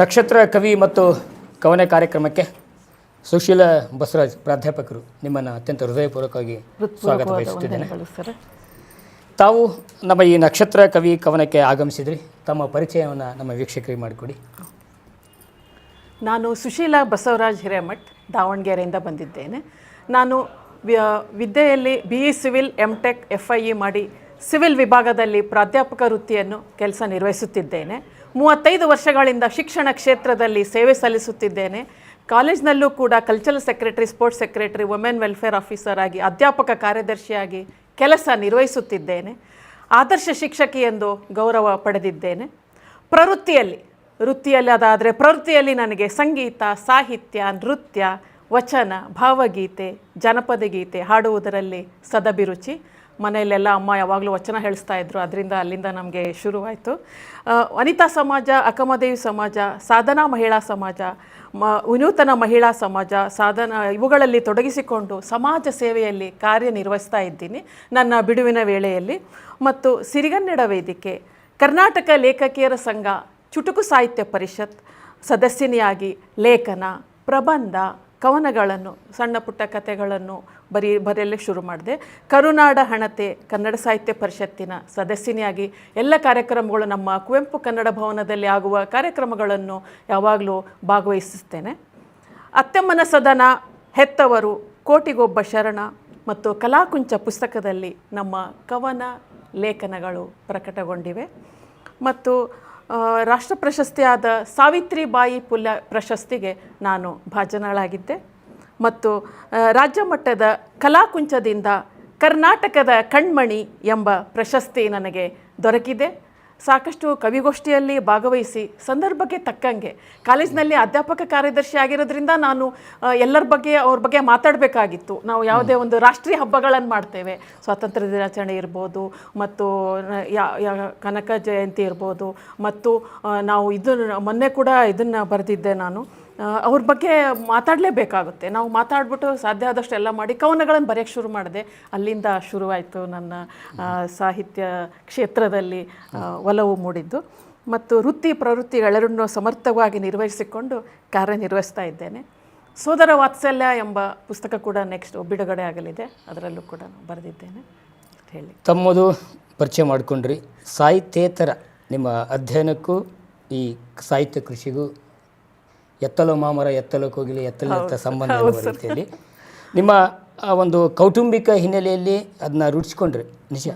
ನಕ್ಷತ್ರ ಕವಿ ಮತ್ತು ಕವನ ಕಾರ್ಯಕ್ರಮಕ್ಕೆ ಸುಶೀಲ ಬಸವರಾಜ್ ಪ್ರಾಧ್ಯಾಪಕರು ನಿಮ್ಮನ್ನು ಅತ್ಯಂತ ಹೃದಯಪೂರ್ವಕವಾಗಿ ಸ್ವಾಗತ ಬಯಸುತ್ತಿದ್ದೇನೆ. ತಾವು ನಮ್ಮ ಈ ನಕ್ಷತ್ರ ಕವಿ ಕವನಕ್ಕೆ ಆಗಮಿಸಿದ್ರಿ. ತಮ್ಮ ಪರಿಚಯವನ್ನು ನಮ್ಮ ವೀಕ್ಷಕರಿಗೆ ಮಾಡಿಕೊಡಿ. ನಾನು ಸುಶೀಲ ಬಸವರಾಜ್ ಹಿರೇಮಠ್ ದಾವಣಗೆರೆಯಿಂದ ಬಂದಿದ್ದೇನೆ. ನಾನು ವಿದ್ಯೆಯಲ್ಲಿ B E civil M tech F I E ಮಾಡಿ ಸಿವಿಲ್ ವಿಭಾಗದಲ್ಲಿ ಪ್ರಾಧ್ಯಾಪಕ ವೃತ್ತಿಯನ್ನು ಕೆಲಸ ನಿರ್ವಹಿಸುತ್ತಿದ್ದೇನೆ. ಮೂವತ್ತೈದು ವರ್ಷಗಳಿಂದ ಶಿಕ್ಷಣ ಕ್ಷೇತ್ರದಲ್ಲಿ ಸೇವೆ ಸಲ್ಲಿಸುತ್ತಿದ್ದೇನೆ. ಕಾಲೇಜ್ನಲ್ಲೂ ಕೂಡ cultural secretary sports secretary women welfare officer ಆಗಿ ಅಧ್ಯಾಪಕ ಕಾರ್ಯದರ್ಶಿಯಾಗಿ ಕೆಲಸ ನಿರ್ವಹಿಸುತ್ತಿದ್ದೇನೆ. ಆದರ್ಶ ಶಿಕ್ಷಕಿ ಎಂದು ಗೌರವ ಪಡೆದಿದ್ದೇನೆ. ಪ್ರವೃತ್ತಿಯಲ್ಲಿ ವೃತ್ತಿಯಲ್ಲಿ ಅದಾದರೆ ಪ್ರವೃತ್ತಿಯಲ್ಲಿ ನನಗೆ ಸಂಗೀತ, ಸಾಹಿತ್ಯ, ನೃತ್ಯ, ವಚನ, ಭಾವಗೀತೆ, ಜನಪದ ಗೀತೆ ಹಾಡುವುದರಲ್ಲಿ ಸದಭಿರುಚಿ. ಮನೆಯಲ್ಲೆಲ್ಲ ಅಮ್ಮ ಯಾವಾಗಲೂ ವಚನ ಹೇಳಿಸ್ತಾ ಇದ್ರು ಅದರಿಂದ ಅಲ್ಲಿಂದ ನಮಗೆ ಶುರುವಾಯಿತು. ವನಿತಾ ಸಮಾಜ, ಅಕ್ಕಮದೇವಿ ಸಮಾಜ, ಸಾಧನಾ ಮಹಿಳಾ ಸಮಾಜ, ಮ, ವಿನೂತನ ಮಹಿಳಾ ಸಮಾಜ, ಸಾಧನ ಇವುಗಳಲ್ಲಿ ತೊಡಗಿಸಿಕೊಂಡು ಸಮಾಜ ಸೇವೆಯಲ್ಲಿ ಕಾರ್ಯನಿರ್ವಹಿಸ್ತಾ ಇದ್ದೀನಿ ನನ್ನ ಬಿಡುವಿನ ವೇಳೆಯಲ್ಲಿ. ಮತ್ತು ಸಿರಿಗನ್ನಡ ವೇದಿಕೆ, ಕರ್ನಾಟಕ ಲೇಖಕಿಯರ ಸಂಘ, ಚುಟುಕು ಸಾಹಿತ್ಯ ಪರಿಷತ್, ಸದಸ್ಯನಿಯಾಗಿ ಲೇಖನ, ಪ್ರಬಂಧ, ಕವನಗಳನ್ನು, ಸಣ್ಣ ಪುಟ್ಟ ಕಥೆಗಳನ್ನು ಬರೀ ಬರೆಯಲು ಶುರು ಮಾಡಿದೆ. ಕರುನಾಡ ಹಣತೆ ಕನ್ನಡ ಸಾಹಿತ್ಯ ಪರಿಷತ್ತಿನ ಸದಸ್ಯನಿಯಾಗಿ ಎಲ್ಲ ಕಾರ್ಯಕ್ರಮಗಳು ನಮ್ಮ ಕುವೆಂಪು ಕನ್ನಡ ಭವನದಲ್ಲಿ ಆಗುವ ಕಾರ್ಯಕ್ರಮಗಳನ್ನು ಯಾವಾಗಲೂ ಭಾಗವಹಿಸುತ್ತೇನೆ. ಅತ್ತೆಮ್ಮನ ಸದನ, ಹೆತ್ತವರು, ಕೋಟಿಗೊಬ್ಬ ಶರಣ ಮತ್ತು ಕಲಾಕುಂಚ ಪುಸ್ತಕದಲ್ಲಿ ನಮ್ಮ ಕವನ ಲೇಖನಗಳು ಪ್ರಕಟಗೊಂಡಿವೆ. ಮತ್ತು ರಾಷ್ಟ್ರ ಪ್ರಶಸ್ತಿಯಾದ ಸಾವಿತ್ರಿಬಾಯಿ ಪುಲ್ಲ ಪ್ರಶಸ್ತಿಗೆ ನಾನು ಭಾಜನಳಾಗಿದ್ದೆ. ಮತ್ತು ರಾಜ್ಯ ಮಟ್ಟದ ಕಲಾಕುಂಚದಿಂದ ಕರ್ನಾಟಕದ ಕಣ್ಮಣಿ ಎಂಬ ಪ್ರಶಸ್ತಿ ನನಗೆ ದೊರಕಿದೆ. ಸಾಕಷ್ಟು ಕವಿಗೋಷ್ಠಿಯಲ್ಲಿ ಭಾಗವಹಿಸಿ ಸಂದರ್ಭಕ್ಕೆ ತಕ್ಕಂಗೆ, ಕಾಲೇಜಿನಲ್ಲಿ ಅಧ್ಯಾಪಕ ಕಾರ್ಯದರ್ಶಿ ಆಗಿರೋದ್ರಿಂದ ನಾನು ಎಲ್ಲರ ಬಗ್ಗೆ, ಅವ್ರ ಬಗ್ಗೆ ಮಾತಾಡಬೇಕಾಗಿತ್ತು. ನಾವು ಯಾವುದೇ ಒಂದು ರಾಷ್ಟ್ರೀಯ ಹಬ್ಬಗಳನ್ನು ಮಾಡ್ತೇವೆ. ಸ್ವಾತಂತ್ರ್ಯ ದಿನಾಚರಣೆ ಇರ್ಬೋದು, ಮತ್ತು ಯಾ- ಕನಕ ಜಯಂತಿ ಇರ್ಬೋದು, ಮತ್ತು ನಾವು ಇದನ್ನು, ಮೊನ್ನೆ ಕೂಡ ಇದನ್ನು ಬರೆದಿದ್ದೆ ನಾನು. ಅವ್ರ ಬಗ್ಗೆ ಮಾತಾಡಲೇಬೇಕಾಗುತ್ತೆ. ನಾವು ಮಾತಾಡ್ಬಿಟ್ಟು ಸಾಧ್ಯ ಆದಷ್ಟು ಎಲ್ಲ ಮಾಡಿ ಕವನಗಳನ್ನು ಬರೆಯೋಕ್ಕೆ ಶುರು ಮಾಡಿದೆ. ಅಲ್ಲಿಂದ ಶುರುವಾಯಿತು ನನ್ನ ಸಾಹಿತ್ಯ ಕ್ಷೇತ್ರದಲ್ಲಿ ಒಲವು ಮೂಡಿದ್ದು. ಮತ್ತು ವೃತ್ತಿ ಪ್ರವೃತ್ತಿಗಳೆರಡನ್ನೂ ಸಮರ್ಥವಾಗಿ ನಿರ್ವಹಿಸಿಕೊಂಡು ಕಾರ್ಯನಿರ್ವಹಿಸ್ತಾ ಇದ್ದೇನೆ. ಸೋದರ ವಾತ್ಸಲ್ಯ ಎಂಬ ಪುಸ್ತಕ ಕೂಡ ನೆಕ್ಸ್ಟ್ ಬಿಡುಗಡೆ ಆಗಲಿದೆ. ಅದರಲ್ಲೂ ಕೂಡ ಬರೆದಿದ್ದೇನೆ ಹೇಳಿ. ತಮ್ಮದು ಪರಿಚಯ ಮಾಡಿಕೊಂಡ್ರಿ. ಸಾಹಿತ್ಯೇತರ ನಿಮ್ಮ ಅಧ್ಯಯನಕ್ಕೂ ಈ ಸಾಹಿತ್ಯ ಕೃಷಿಗೂ ಎತ್ತಲು ಮಾಮರ ಎತ್ತಲು ಕೋಗಿಲೆ ಎತ್ತ ಸಂಬಂಧ ಎನ್ನುವ ರೀತಿಯಲ್ಲಿ ನಿಮ್ಮ ಆ ಒಂದು ಕೌಟುಂಬಿಕ ಹಿನ್ನೆಲೆಯಲ್ಲಿ ಅದನ್ನ ರೂಢಿಸ್ಕೊಂಡ್ರಿ ನಿಜ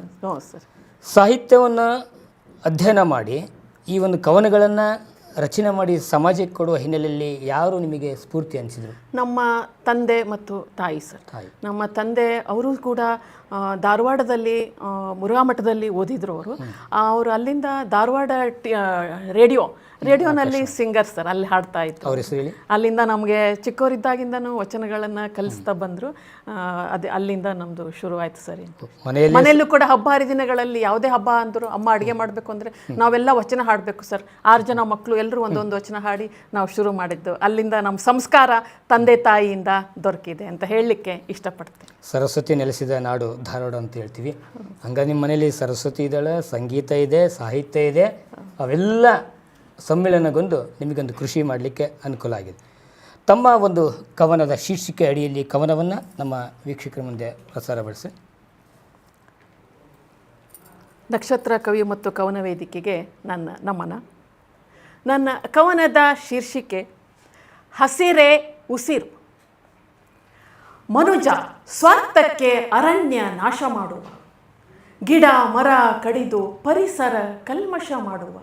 ಸಾಹಿತ್ಯವನ್ನು ಅಧ್ಯಯನ ಮಾಡಿ ಈ ಒಂದು ಕವನಗಳನ್ನು ರಚನೆ ಮಾಡಿ ಸಮಾಜಕ್ಕೆ ಕೊಡುವ ಹಿನ್ನೆಲೆಯಲ್ಲಿ ಯಾರು ನಿಮಗೆ ಸ್ಫೂರ್ತಿ ಅನಿಸಿದರು? ನಮ್ಮ ತಂದೆ ಮತ್ತು ತಾಯಿ ಸರ್. ನಮ್ಮ ತಂದೆ ಅವರು ಕೂಡ ಧಾರವಾಡದಲ್ಲಿ ಮುರುಘಾಮಠದಲ್ಲಿ ಮುರುಘಾ ಮಠದಲ್ಲಿ ಓದಿದ್ರು ಅವರು. ಅವರು ಅಲ್ಲಿಂದ ಧಾರವಾಡ ರೇಡಿಯೋ ರೇಡಿಯೋನಲ್ಲಿ ಸಿಂಗರ್ ಸರ್ ಅಲ್ಲಿ ಹಾಡ್ತಾ ಇತ್ತು ಅಲ್ಲಿಂದ ನಮಗೆ ಚಿಕ್ಕವರಿದ್ದಾಗಿಂದನು ವಚನಗಳನ್ನು ಕಲಿಸ್ತಾ ಬಂದರು. ಅದೇ ಅಲ್ಲಿಂದ ನಮ್ಮದು ಶುರುವಾಯಿತು ಸರ್ ಮನೆಯಲ್ಲೂ ಕೂಡ ಹಬ್ಬ ಹರಿದಿನಗಳಲ್ಲಿ ಯಾವುದೇ ಹಬ್ಬ ಅಂದರು ಅಮ್ಮ ಅಡುಗೆ ಮಾಡಬೇಕು ಅಂದರೆ ನಾವೆಲ್ಲ ವಚನ ಹಾಡಬೇಕು ಸರ್. ಆರು ಜನ ಮಕ್ಕಳು ಎಲ್ಲರೂ ಒಂದೊಂದು ವಚನ ಹಾಡಿ ನಾವು ಶುರು ಮಾಡಿದ್ದು. ಅಲ್ಲಿಂದ ನಮ್ಮ ಸಂಸ್ಕಾರ ತಂದೆ ತಾಯಿಯಿಂದ ದೊರಕಿದೆ ಅಂತ ಹೇಳಲಿಕ್ಕೆ ಇಷ್ಟಪಡ್ತೇನೆ. ಸರಸ್ವತಿ ನೆಲೆಸಿದ ನಾಡು ಧಾರವಾಡ ಅಂತ ಹೇಳ್ತೀವಿ. ಹಂಗ ನಿಮ್ಮ ಮನೇಲಿ ಸರಸ್ವತಿ ಇದ್ದಾಳೆ ಸಂಗೀತ ಇದೆ ಸಾಹಿತ್ಯ ಇದೆ ಅವೆಲ್ಲ ಸಮ್ಮಿಳನಗೊಂಡು ನಿಮಗೊಂದು ಕೃಷಿ ಮಾಡಲಿಕ್ಕೆ ಅನುಕೂಲ ಆಗಿದೆ. ತಮ್ಮ ಒಂದು ಕವನದ ಶೀರ್ಷಿಕೆ ಅಡಿಯಲ್ಲಿ ಕವನವನ್ನು ನಮ್ಮ ವೀಕ್ಷಕರ ಮುಂದೆ ಪ್ರಸಾರಪಡಿಸಿ ನಕ್ಷತ್ರ ಕವಿ ಮತ್ತು ಕವನ ವೇದಿಕೆಗೆ ನನ್ನ ನಮನ. ನನ್ನ ಕವನದ ಶೀರ್ಷಿಕೆ ಹಸಿರೆ ಉಸಿರು. ಮನುಜ ಸ್ವಾರ್ಥಕ್ಕೆ ಅರಣ್ಯ ನಾಶ ಮಾಡುವ. ಗಿಡ, ಮರ ಕಡಿದು ಪರಿಸರ ಕಲ್ಮಶ ಮಾಡುವ.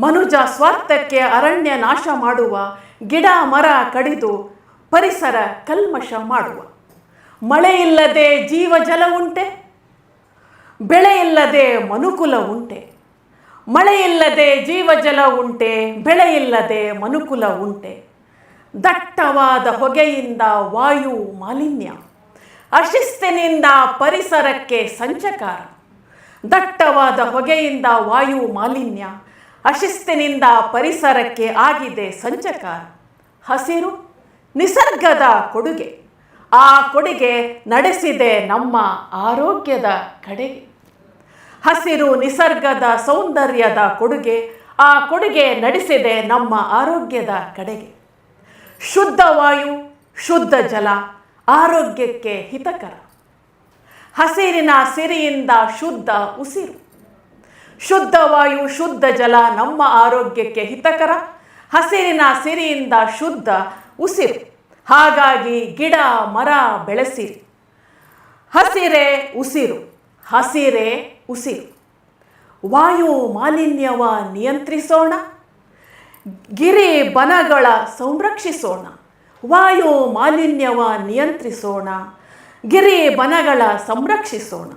ಮನುಜ ಸ್ವಾರ್ಥಕ್ಕೆ ಅರಣ್ಯ ನಾಶ ಮಾಡುವ. ಗಿಡ, ಮರ ಕಡಿದು ಪರಿಸರ ಕಲ್ಮಶ ಮಾಡುವ. ಮಳೆ ಇಲ್ಲದೆ ಜೀವ ಜಲ ಉಂಟೆ. ಬೆಳೆ ಇಲ್ಲದೆ ಮನುಕುಲ ಉಂಟೆ. ಮಳೆ ಇಲ್ಲದೆ ಜೀವಜಲ ಉಂಟೆ. ಬೆಳೆ ಇಲ್ಲದೆ ಮನುಕುಲ ಉಂಟೆ. ದಟ್ಟವಾದ ಹೊಗೆಯಿಂದ ವಾಯು ಮಾಲಿನ್ಯ, ಅಶಿಸ್ತಿನಿಂದ ಪರಿಸರಕ್ಕೆ ಸಂಚಕಾರ, ದಟ್ಟವಾದ ಹೊಗೆಯಿಂದ ವಾಯು ಮಾಲಿನ್ಯ, ಅಶಿಸ್ತಿನಿಂದ ಪರಿಸರಕ್ಕೆ ಆಗಿದೆ ಸಂಚಕಾರ. ಹಸಿರು, ನಿಸರ್ಗದ ಕೊಡುಗೆ, ಆ ಕೊಡುಗೆ ನಡೆಸಿದೆ ನಮ್ಮ ಆರೋಗ್ಯದ ಕಡೆಗೆ. ಹಸಿರು, ನಿಸರ್ಗದ ಸೌಂದರ್ಯದ ಕೊಡುಗೆ, ಆ ಕೊಡುಗೆ ನಡೆಸಿದೆ ನಮ್ಮ ಆರೋಗ್ಯದ ಕಡೆಗೆ. ಶುದ್ಧ ವಾಯು, ಶುದ್ಧ ಜಲ, ಆರೋಗ್ಯಕ್ಕೆ ಹಿತಕರ. ಹಸಿರಿನ ಸಿರಿಯಿಂದ ಶುದ್ಧ ಉಸಿರು. ಶುದ್ಧ ವಾಯು, ಶುದ್ಧ ಜಲ ನಮ್ಮ ಆರೋಗ್ಯಕ್ಕೆ ಹಿತಕರ. ಹಸಿರಿನ ಸಿರಿಯಿಂದ ಶುದ್ಧ ಉಸಿರು. ಹಾಗಾಗಿ ಗಿಡ, ಮರ ಬೆಳೆಸಿರಿ. ಹಸಿರೇ ಉಸಿರು ಹಸಿರೇ ಉಸಿರು. ವಾಯು ಮಾಲಿನ್ಯವ ನಿಯಂತ್ರಿಸೋಣ. ಗಿರಿ ಬನಗಳ ಸಂರಕ್ಷಿಸೋಣ. ವಾಯು ಮಾಲಿನ್ಯವ ನಿಯಂತ್ರಿಸೋಣ. ಗಿರಿ ಬನಗಳ ಸಂರಕ್ಷಿಸೋಣ.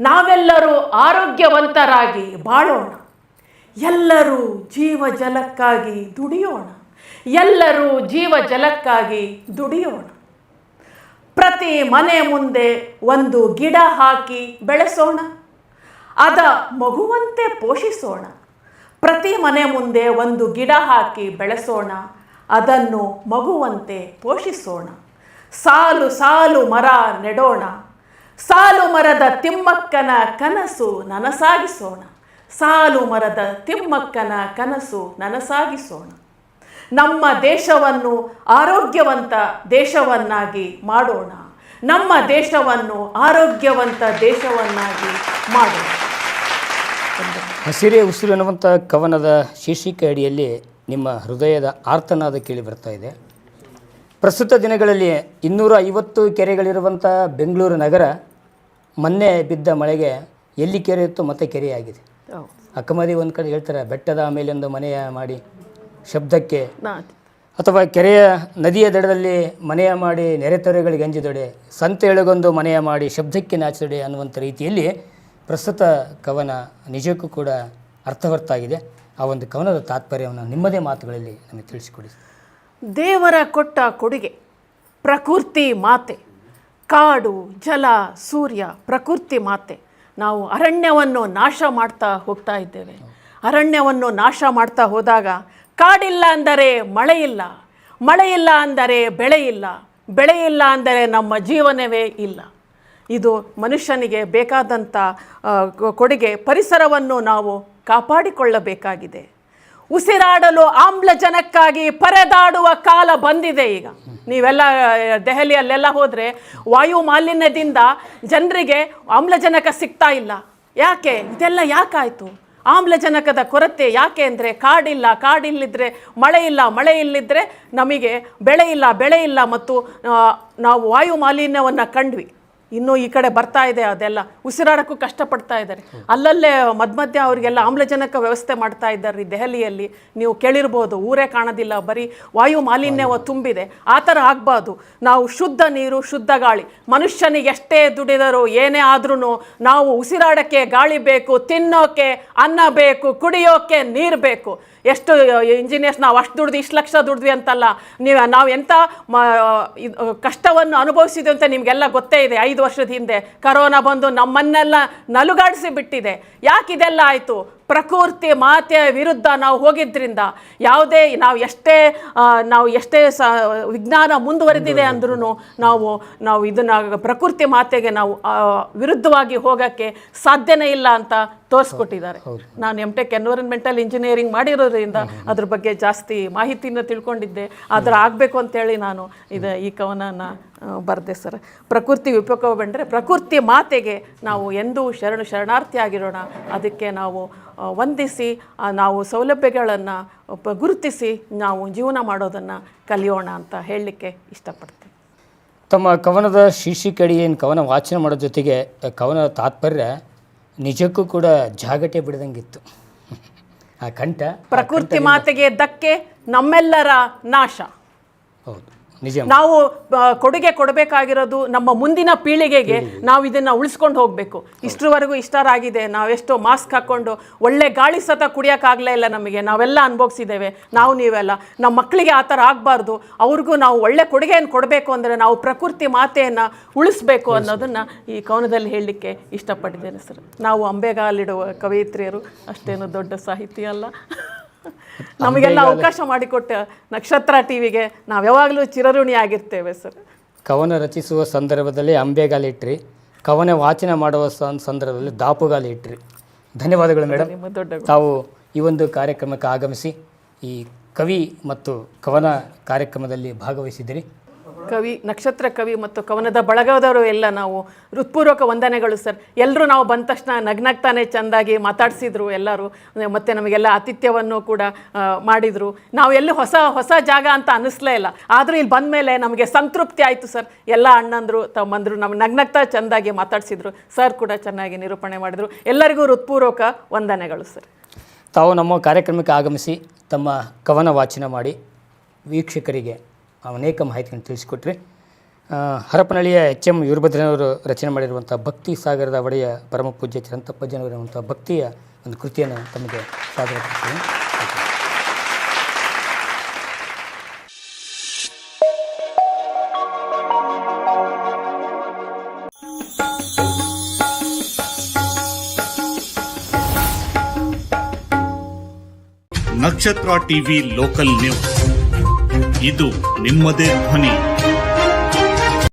ನಾವೆಲ್ಲರೂ ಆರೋಗ್ಯವಂತರಾಗಿ ಬಾಳೋಣ. ಎಲ್ಲರೂ ಜೀವ ಜಲಕ್ಕಾಗಿ ದುಡಿಯೋಣ. ಎಲ್ಲರೂ ಜೀವ ಜಲಕ್ಕಾಗಿ ದುಡಿಯೋಣ. ಪ್ರತಿ ಮನೆ ಮುಂದೆ ಒಂದು ಗಿಡ ಹಾಕಿ ಬೆಳೆಸೋಣ. ಅದ ಮಗುವಂತೆ ಪೋಷಿಸೋಣ. ಪ್ರತಿ ಮನೆ ಮುಂದೆ ಒಂದು ಗಿಡ ಹಾಕಿ ಬೆಳೆಸೋಣ, ಅದನ್ನು ಮಗುವಂತೆ ಪೋಷಿಸೋಣ. ಸಾಲು ಸಾಲು ಮರ ನೆಡೋಣ, ಸಾಲು ಮರದ ತಿಮ್ಮಕ್ಕನ ಕನಸು ನನಸಾಗಿಸೋಣ, ಸಾಲು ಮರದ ತಿಮ್ಮಕ್ಕನ ಕನಸು ನನಸಾಗಿಸೋಣ. ನಮ್ಮ ದೇಶವನ್ನು ಆರೋಗ್ಯವಂತ ದೇಶವನ್ನಾಗಿ ಮಾಡೋಣ, ನಮ್ಮ ದೇಶವನ್ನು ಆರೋಗ್ಯವಂತ ದೇಶವನ್ನಾಗಿ ಮಾಡೋಣ. ಹಸಿರೇ ಉಸಿರು ಎನ್ನುವಂಥ ಕವನದ ಶೀರ್ಷಿಕೆ ಅಡಿಯಲ್ಲಿ ನಿಮ್ಮ ಹೃದಯದ ಆರ್ತನಾದ ಕೇಳಿ ಬರ್ತಾ ಇದೆ. ಪ್ರಸ್ತುತ ದಿನಗಳಲ್ಲಿ ಇನ್ನೂರ ಐವತ್ತು ಕೆರೆಗಳಿರುವಂಥ ಬೆಂಗಳೂರು ನಗರ ಮೊನ್ನೆ ಬಿದ್ದ ಮಳೆಗೆ ಎಲ್ಲಿ ಕೆರೆ ಇತ್ತು ಮತ್ತೆ ಕೆರೆಯಾಗಿದೆ. ಅಕ್ಕಮದಿ ಒಂದು ಕಡೆ ಹೇಳ್ತಾರೆ ಬೆಟ್ಟದ ಒಂದು ಮನೆಯ ಮಾಡಿ ಶಬ್ದಕ್ಕೆ. ಅಥವಾ ಕೆರೆಯ ನದಿಯ ದಡದಲ್ಲಿ ಮನೆಯ ಮಾಡಿ ನೆರೆತೊರೆಗಳಿಗೆ ಅಂಜಿದೊಡೆ ಸಂತೆಯೊಳಗೊಂದು ಎಳಗೊಂದು ಮನೆಯ ಮಾಡಿ ಶಬ್ದಕ್ಕೆ ನಾಚಿದೊಡೆ ಅನ್ನುವಂಥ ರೀತಿಯಲ್ಲಿ ಪ್ರಸ್ತುತ ಕವನ ನಿಜಕ್ಕೂ ಕೂಡ ಅರ್ಥವರ್ತಾಗಿದೆ ಆ ಒಂದು ಕವನದ ತಾತ್ಪರ್ಯವನ್ನು ನಿಮ್ಮದೇ ಮಾತುಗಳಲ್ಲಿ ನಮಗೆ ತಿಳಿಸಿಕೊಡಿ. ದೇವರ ಕೊಟ್ಟ ಕೊಡುಗೆ, ಪ್ರಕೃತಿ ಮಾತೆ, ಕಾಡು, ಜಲ, ಸೂರ್ಯ, ಪ್ರಕೃತಿ ಮಾತೆ. ನಾವು ಅರಣ್ಯವನ್ನು ನಾಶ ಮಾಡ್ತಾ ಹೋಗ್ತಾ ಇದ್ದೇವೆ. ಅರಣ್ಯವನ್ನು ನಾಶ ಮಾಡ್ತಾ ಹೋದಾಗ ಕಾಡಿಲ್ಲ ಅಂದರೆ ಮಳೆ ಇಲ್ಲ ಮಳೆ ಇಲ್ಲ ಅಂದರೆ ಬೆಳೆ ಇಲ್ಲ ಬೆಳೆ ಇಲ್ಲ ಅಂದರೆ ನಮ್ಮ ಜೀವನವೇ ಇಲ್ಲ. ಇದು ಮನುಷ್ಯನಿಗೆ ಬೇಕಾದಂಥ ಕೊಡುಗೆ ಪರಿಸರವನ್ನು ನಾವು ಕಾಪಾಡಿಕೊಳ್ಳಬೇಕಾಗಿದೆ. ಉಸಿರಾಡಲು ಆಮ್ಲಜನಕ್ಕಾಗಿ ಪರದಾಡುವ ಕಾಲ ಬಂದಿದೆ ಈಗ. ನೀವೆಲ್ಲ ದೆಹಲಿಯಲ್ಲೆಲ್ಲ ಹೋದರೆ ವಾಯು ಮಾಲಿನ್ಯದಿಂದ ಜನರಿಗೆ ಆಮ್ಲಜನಕ ಸಿಗ್ತಾ ಇಲ್ಲ. ಯಾಕೆ? ಇದೆಲ್ಲ ಯಾಕಾಯಿತು? ಆಮ್ಲಜನಕದ ಕೊರತೆ ಯಾಕೆ ಅಂದರೆ ಕಾಡಿಲ್ಲ ಕಾಡಿಲ್ಲಿದ್ದರೆ ಮಳೆ ಇಲ್ಲ, ಮಳೆ ಇಲ್ಲಿದ್ರೆ ನಮಗೆ ಬೆಳೆ ಇಲ್ಲ ಬೆಳೆ ಇಲ್ಲ ಮತ್ತು ನಾವು ವಾಯು ಮಾಲಿನ್ಯವನ್ನು ಕಂಡ್ವಿ. ಇನ್ನೂ ಈ ಕಡೆ ಬರ್ತಾ ಇದೆ ಅದೆಲ್ಲ. ಉಸಿರಾಡಕ್ಕೂ ಕಷ್ಟಪಡ್ತಾ ಇದ್ದಾರೆ. ಅಲ್ಲಲ್ಲೇ ಮಧ್ಯ ಮಧ್ಯ ಅವರಿಗೆಲ್ಲ ಆಮ್ಲಜನಕ ವ್ಯವಸ್ಥೆ ಮಾಡ್ತಾ ಇದ್ದಾರೆ ದೆಹಲಿಯಲ್ಲಿ. ನೀವು ಕೇಳಿರ್ಬೋದು ಊರೇ ಕಾಣೋದಿಲ್ಲ ಬರೀ ವಾಯು ಮಾಲಿನ್ಯವ ತುಂಬಿದೆ. ಆ ಥರ ಆಗಬಾರ್ದು. ನಾವು ಶುದ್ಧ ನೀರು ಶುದ್ಧ ಗಾಳಿ. ಮನುಷ್ಯನಿಗೆ ಎಷ್ಟೇ ದುಡಿದರೂ ಏನೇ ಆದ್ರೂ ನಾವು ಉಸಿರಾಡೋಕ್ಕೆ ಗಾಳಿ ಬೇಕು ತಿನ್ನೋಕೆ ಅನ್ನ ಬೇಕು ಕುಡಿಯೋಕೆ ನೀರು ಬೇಕು. ಎಷ್ಟು ಇಂಜಿನಿಯರ್ಸ್ ನಾವು ಅಷ್ಟು ದುಡ್ದು, ಇಷ್ಟು ಲಕ್ಷ ದುಡ್ದ್ವಿ ಅಂತಲ್ಲ, ನೀವು, ನಾವು ಎಂಥ ಕಷ್ಟವನ್ನು ಅನುಭವಿಸಿದ್ವಿ ಅಂತ ನಿಮಗೆಲ್ಲ ಗೊತ್ತೇ ಇದೆ ಐದು ವರ್ಷದ ಹಿಂದೆ. ಕರೋನಾ ಬಂದು ನಮ್ಮನ್ನೆಲ್ಲ ನಲುಗಾಡಿಸಿ ಬಿಟ್ಟಿದೆ. ಯಾಕೆ ಇದೆಲ್ಲ ಆಯಿತು? ಪ್ರಕೃತಿ ಮಾತೆಯ ವಿರುದ್ಧ ನಾವು ಹೋಗಿದ್ದರಿಂದ ಯಾವುದೇ ನಾವು ಎಷ್ಟೇ ನಾವು ಎಷ್ಟೇ ಸ ವಿಜ್ಞಾನ ಮುಂದುವರೆದಿದೆ ಅಂದ್ರೂ ನಾವು ನಾವು ಇದನ್ನು ಪ್ರಕೃತಿ ಮಾತೆಗೆ ನಾವು ವಿರುದ್ಧವಾಗಿ ಹೋಗೋಕ್ಕೆ ಸಾಧ್ಯನೇ ಇಲ್ಲ ಅಂತ ತೋರಿಸ್ಕೊಟ್ಟಿದ್ದಾರೆ. ನಾನು ಎಂ ಟೆಕ್ ಎನ್ವೈರನ್ಮೆಂಟಲ್ ಇಂಜಿನಿಯರಿಂಗ್ ಮಾಡಿರೋದ್ರಿಂದ ಅದ್ರ ಬಗ್ಗೆ ಜಾಸ್ತಿ ಮಾಹಿತಿನ ತಿಳ್ಕೊಂಡಿದ್ದೆ. ಅದರ ಆಗಬೇಕು ಅಂತೇಳಿ ನಾನು ಇದು ಈ ಕವನನ ಬರೆದೆ ಸರ್. ಪ್ರಕೃತಿ ವಿಪಕ ಬಂದರೆ ಪ್ರಕೃತಿ ಮಾತೆಗೆ ನಾವು ಎಂದೂ ಶರಣ ಶರಣಾರ್ಥಿ ಆಗಿರೋಣ ಅದಕ್ಕೆ ನಾವು ವಂದಿಸಿ ನಾವು ಸೌಲಭ್ಯಗಳನ್ನು ಗುರುತಿಸಿ ನಾವು ಜೀವನ ಮಾಡೋದನ್ನು ಕಲಿಯೋಣ ಅಂತ ಹೇಳಲಿಕ್ಕೆ ಇಷ್ಟಪಡ್ತೀನಿ. ತಮ್ಮ ಕವನದ ಶೀರ್ಷಿಕಡಿ ಏನು ಕವನ ವಾಚನ ಮಾಡೋ ಜೊತೆಗೆ ಕವನದ ತಾತ್ಪರ್ಯ ನಿಜಕ್ಕೂ ಕೂಡ ಜಾಗಟೆ ಬಿಡದಂಗಿತ್ತು. ಆ ಕಂಠ ಪ್ರಕೃತಿ ಮಾತೆಗೆ ಧಕ್ಕೆ ನಮ್ಮೆಲ್ಲರ ನಾಶ. ಹೌದು. ನಾವು ಕೊಡುಗೆ ಕೊಡಬೇಕಾಗಿರೋದು ನಮ್ಮ ಮುಂದಿನ ಪೀಳಿಗೆಗೆ ನಾವು ಇದನ್ನ ಉಳಿಸ್ಕೊಂಡು ಹೋಗಬೇಕು. ಇಷ್ಟರವರೆಗೂ ಇಷ್ಟರಾಗಿದೆ ನಾವೆಷ್ಟೋ ಮಾಸ್ಕ್ ಹಾಕೊಂಡು ಒಳ್ಳೆ ಗಾಳಿ ಸತ ಕುಡಿಯೋಕ್ಕಾಗಲೇ ಇಲ್ಲ ನಮಗೆ. ನಾವೆಲ್ಲ ಅನುಭವಿಸಿದ್ದೇವೆ. ನಾವು ನೀವೆಲ್ಲ. ನಮ್ಮ ಮಕ್ಕಳಿಗೆ ಆ ಥರ ಆಗಬಾರ್ದು. ಅವ್ರಿಗೂ ನಾವು ಒಳ್ಳೆ ಕೊಡುಗೆಯನ್ನು ಕೊಡಬೇಕು ಅಂದರೆ ನಾವು ಪ್ರಕೃತಿ ಮಾತೆಯನ್ನು ಉಳಿಸ್ಬೇಕು ಅನ್ನೋದನ್ನು ಈ ಕವನದಲ್ಲಿ ಹೇಳಲಿಕ್ಕೆ ಇಷ್ಟಪಟ್ಟಿದ್ದೇನೆ ಸರ್. ನಾವು ಅಂಬೆಗಾಲಿಡುವ ಕವಯಿತ್ರಿಯರು ಅಷ್ಟೇನು ದೊಡ್ಡ ಸಾಹಿತ್ಯ ಅಲ್ಲ. ನಮಗೆಲ್ಲ ಅವಕಾಶ ಮಾಡಿಕೊಟ್ಟ ನಕ್ಷತ್ರ ಟಿವಿಗೆ ನಾವು ಯಾವಾಗಲೂ ಚಿರಋಣಿ ಆಗಿರ್ತೇವೆ ಸರ್ ಕವನ ರಚಿಸುವ ಸಂದರ್ಭದಲ್ಲಿ ಅಂಬೆಗಾಲಿಟ್ರಿ ಕವನ ವಾಚನ ಮಾಡುವ ಸಂದರ್ಭದಲ್ಲಿ ದಾಪುಗಾಲಿಟ್ರಿ ಧನ್ಯವಾದಗಳು ಮೇಡಮ್ ತಾವು ಈ ಒಂದು ಕಾರ್ಯಕ್ರಮಕ್ಕೆ ಆಗಮಿಸಿ ಈ ಕವಿ ಮತ್ತು ಕವನ ಕಾರ್ಯಕ್ರಮದಲ್ಲಿ ಭಾಗವಹಿಸಿದ್ದೀರಿ. ಕವಿ, ನಕ್ಷತ್ರ ಕವಿ ಮತ್ತು ಕವನದ ಬಳಗದವರು ಎಲ್ಲ ನಾವು ಹೃತ್ಪೂರ್ವಕ ವಂದನೆಗಳು ಸರ್. ಎಲ್ಲರೂ ನಾವು ಬಂದ ತಕ್ಷಣ ನಗ್ನಗ್ತಾನೆ ಚೆಂದಾಗಿ ಮಾತಾಡಿಸಿದ್ರು ಎಲ್ಲರೂ. ಮತ್ತು ನಮಗೆಲ್ಲ ಆತಿಥ್ಯವನ್ನು ಕೂಡ ಮಾಡಿದರು. ನಾವು ಎಲ್ಲಿ ಹೊಸ ಹೊಸ ಜಾಗ ಅಂತ ಅನ್ನಿಸ್ಲೇ ಇಲ್ಲ. ಆದರೂ ಇಲ್ಲಿ ಬಂದ ಮೇಲೆ ನಮಗೆ ಸಂತೃಪ್ತಿ ಆಯಿತು ಸರ್. ಎಲ್ಲ ಅಣ್ಣಂದರು, ತಮ್ಮಂದರು ನಮ್ಮ ನಗ್ನಗ್ತಾ ಚೆಂದಾಗಿ ಮಾತಾಡಿಸಿದ್ರು. ಸರ್ ಕೂಡ ಚೆನ್ನಾಗಿ ನಿರೂಪಣೆ ಮಾಡಿದರು. ಎಲ್ಲರಿಗೂ ಹೃತ್ಪೂರ್ವಕ ವಂದನೆಗಳು ಸರ್. ತಾವು ನಮ್ಮ ಕಾರ್ಯಕ್ರಮಕ್ಕೆ ಆಗಮಿಸಿ ತಮ್ಮ ಕವನ ವಾಚನ ಮಾಡಿ ವೀಕ್ಷಕರಿಗೆ ಅನೇಕ ಮಾಹಿತಿಯನ್ನು ತಿಳಿಸಿಕೊಟ್ರಿ ಹರಪನಹಳ್ಳಿಯ ಎಚ್ ಎಂ ವೀರಭದ್ರನವರು ರಚನೆ ಮಾಡಿರುವಂಥ ಭಕ್ತಿ ಸಾಗರದ ಒಡೆಯ ಪರಮ ಪೂಜ್ಯ ಚಿರಂತಪ್ಪಜ್ಜನವರುವಂಥ ಭಕ್ತಿಯ ಒಂದು ಕೃತಿಯನ್ನು ತಮಗೆ ಸಾದರಪಡಿಸ್ತೀನಿ. ನಕ್ಷತ್ರ ಟಿವಿ ಲೋಕಲ್ ನ್ಯೂಸ್. ಇದು ನಿಮ್ಮದೇ ಧ್ವನಿ.